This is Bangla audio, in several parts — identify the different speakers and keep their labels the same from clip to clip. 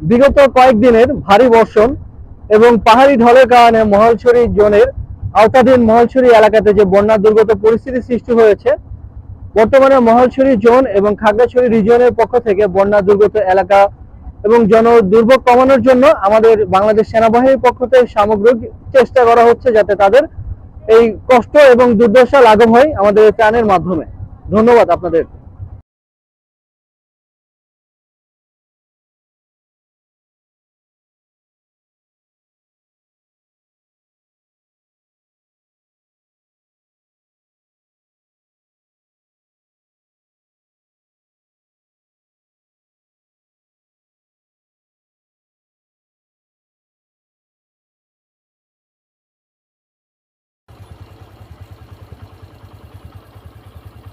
Speaker 1: বিগত কয়েকদিনের ভারী বর্ষণ এবং পাহাড়ি ঢলের কারণে মহলছড়ি জোনের আওতাধীন মহলছড়ি এলাকাতে যে বন্যা দুর্গত পরিস্থিতি সৃষ্টি হয়েছে, বর্তমানে মহলছড়ি জোন এবং খাগড়াছড়ি রিজিয়নের পক্ষ থেকে বন্যা দুর্গত এলাকা এবং জন দুর্ভোগ কমানোর জন্য আমাদের বাংলাদেশ সেনাবাহিনীর পক্ষ থেকে সামগ্রিক চেষ্টা করা হচ্ছে যাতে তাদের এই কষ্ট এবং দুর্দশা লাঘব হয় আমাদের ত্রাণের মাধ্যমে। ধন্যবাদ আপনাদের।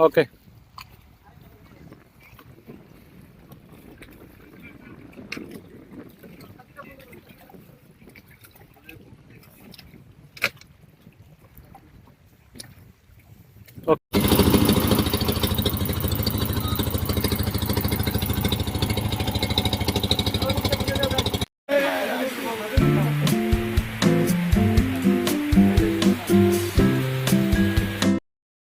Speaker 2: Okay.